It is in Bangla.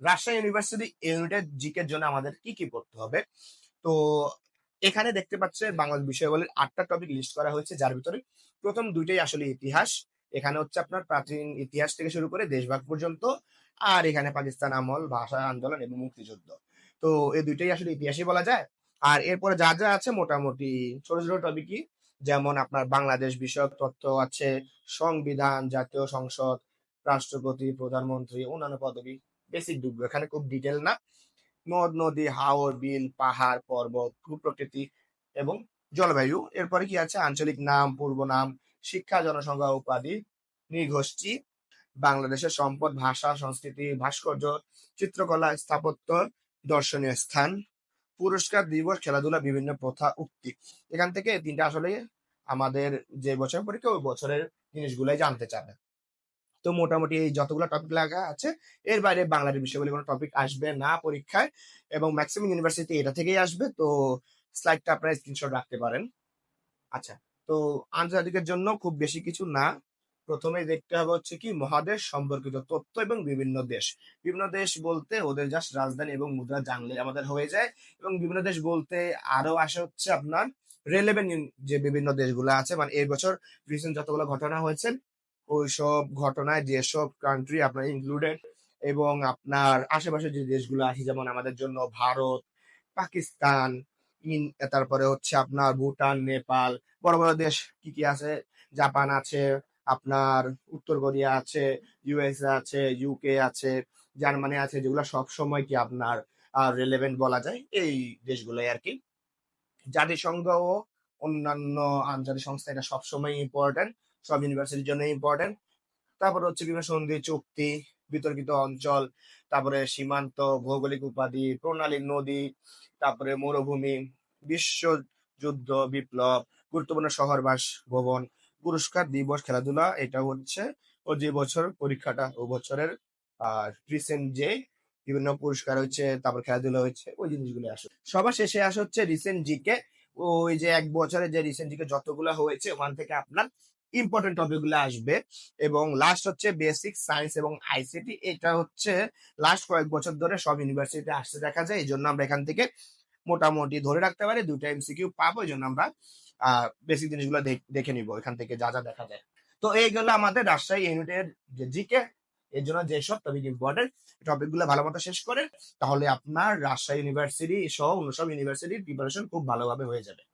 রাজশাহী ইউনিভার্সিটি ইউনিটেড জিকের জন্য আমাদের কি কি পড়তে হবে? তো এখানে দেখতে পাচ্ছে বাংলাদেশ বিষয়াবলীর আটটা টপিক লিস্ট করা হয়েছে, যার ভিতরে প্রথম দুইটাই আসলে ইতিহাস। এখানে হচ্ছে আপনার প্রাচীন ইতিহাস থেকে শুরু করে দেশভাগ পর্যন্ত, আর এখানে পাকিস্তান আমল, ভাষা আন্দোলন এবং মুক্তিযুদ্ধ। তো এই দুইটাই আসলে ইতিহাসই বলা যায়। আর এরপরে যা যা আছে মোটামুটি ছোট ছোট টপিকই যেমন আপনার বাংলাদেশ বিষয়ক তথ্য আছে, সংবিধান, জাতীয় সংসদ, রাষ্ট্রপতি, প্রধানমন্ত্রী, অন্যান্য পদবি। বেসিক ডুববে এখানে খুব ডিটেল না। নদ, নদী, হাওর, বিল, পাহাড়, পর্বত, ভূপ্রকৃতি এবং জলবায়ু। এরপরে কি আছে? আঞ্চলিক নাম, পূর্ব নাম, শিক্ষা, জনসংখ্যা, উপাধি, নৃগোষ্ঠী, বাংলাদেশের সম্পদ, ভাষা, সংস্কৃতি, ভাস্কর্য, চিত্রকলা স্থাপত্য দর্শনীয় স্থান, পুরস্কার, দিবস, খেলাধুলা, বিভিন্ন প্রথা, উক্তি। এখান থেকে তিনটা আসলে আমাদের যে বছর পরীক্ষা, ওই বছরের জিনিসগুলাই জানতে চাবে তো মোটামুটি এই যতগুলো টপিক লাগা আছে, এর বাইরে বাংলার বিষয়গুলি কোনো টপিক আসবে না পরীক্ষায় এবং ম্যাক্সিমাম ইউনিভার্সিটি এটা থেকেই আসবে, তো স্লাইডটা আপনারা স্ক্রিনশট রাখতে পারেন। আচ্ছা তো আন্তর্জাতিকের জন্য খুব বেশি কিছু না। প্রথমে দেখতে হবে হচ্ছে কি, মহাদেশ, সম্পর্কিত তথ্য এবং বিভিন্ন দেশ। বিভিন্ন দেশ বলতে ওদের জাস্ট রাজধানী এবং মুদ্রা জানলে আমাদের হয়ে যায় এবং বিভিন্ন দেশ বলতে আরও আসে হচ্ছে আপনার রেলেভেন্ট যে বিভিন্ন দেশগুলো আছে মানে এই বছর রিসেন্ট যতগুলো ঘটনা হয়েছে ওইসব ঘটনায় যেসব কান্ট্রি আপনার ইনক্লুডেড এবং আপনার আশেপাশে যে দেশগুলো আছে, যেমন আমাদের জন্য ভারত, পাকিস্তান, ইন, তারপরে হচ্ছে আপনার ভুটান, নেপাল, বড় বড় দেশ কি কি আছে? জাপান আছে, আপনার উত্তর কোরিয়া আছে ইউএসএ আছে ইউকে আছে, জার্মানি আছে, যেগুলো সব সময় কি আপনার রেলেভেন্ট বলা যায় এই দেশগুলোই আর কি জাতিসংঘ ও অন্যান্য আন্তর্জাতিক সংস্থা এটা সবসময় ইম্পর্টেন্ট সব ইউনিভার্সিটির জন্য ইম্পর্টেন্ট তারপরে হচ্ছে বিভিন্ন সন্ধি, চুক্তি, বিতর্কিত অঞ্চল, তারপরে সীমান্ত, ভৌগোলিক উপাধি, প্রণালী নদী, তারপরে মরুভূমি, বিশ্ব যুদ্ধ, বিপ্লব, গুরুত্বপূর্ণ শহরবাস ভবন, পুরস্কার দিবস, খেলাধুলা, এটা হচ্ছে ও যে বছর পরীক্ষাটা, ও বছরের রিসেন্ট যে বিভিন্ন পুরস্কার হচ্ছে তারপর খেলাধুলা হচ্ছে ওই জিনিসগুলো আসে। সবার শেষে আসে হচ্ছে রিসেন্ট জিকে ওই যে এক বছরে যে রিসেন্ট জিকে যতগুলো হয়েছে, ওখান থেকে আপনার ইম্পর্টেন্ট টপিকগুলো আসবে। এবং লাস্ট হচ্ছে বেসিক সায়েন্স এবং আইসিটি এটা হচ্ছে লাস্ট কয়েক বছর ধরে সব ইউনিভার্সিটিতে আসতে দেখা যায় এই জন্য আমরা এখান থেকে মোটামুটি ধরে রাখতে পারি, দুইটা এমসিকিউ পাবো এই জন্য আমরা বেসিক জিনিসগুলো দেখে নিব, এখান থেকে যা যা দেখা যায়। তো এইগুলো আমাদের রাজশাহী ইউনিটের যে জিকে, এর জন্য যেসব টপিক ইম্পর্টেন্ট টপিকগুলো ভালো মতো শেষ করে, তাহলে আপনার রাজশাহী ইউনিভার্সিটি সহ অন্য সব ইউনিভার্সিটির প্রিপারেশন খুব ভালোভাবে হয়ে যাবে।